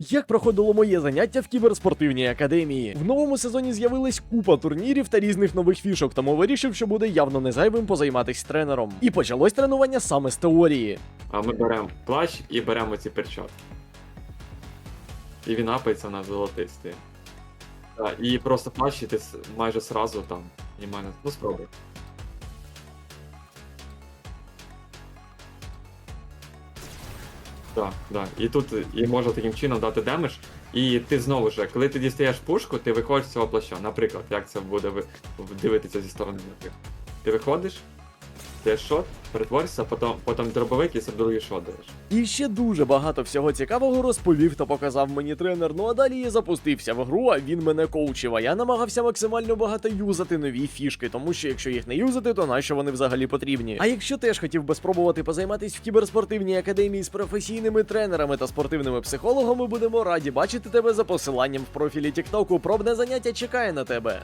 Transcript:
Як проходило моє заняття в кіберспортивній академії? В новому сезоні з'явилась купа турнірів та різних нових фішок, тому вирішив, що буде явно не зайвим позайматись тренером. І почалось тренування саме з теорії. А ми беремо плащ і беремо ці перчатки. І він апається на золотистий. Так, і просто плащ, і ти майже сразу там. Мінімально. Ну спробуй. Так, так. І тут і може таким чином дати демедж. І ти знову ж, коли ти дістаєш пушку, ти виходиш з цього плаща. Наприклад, як це буде ви- дивитися зі сторони. Ти виходиш, ти шот, перетворишся, потім, потім дробовик і другий шот даєш. І ще дуже багато всього цікавого розповів та показав мені тренер. Ну а далі я запустився в гру, а він мене коучив. А я намагався максимально багато юзати нові фішки, тому що якщо їх не юзати, то нащо вони взагалі потрібні? А якщо теж хотів би спробувати позайматись в кіберспортивній академії з професійними тренерами та спортивними психологами, будемо раді бачити тебе за посиланням в профілі Тіктоку. Пробне заняття чекає на тебе.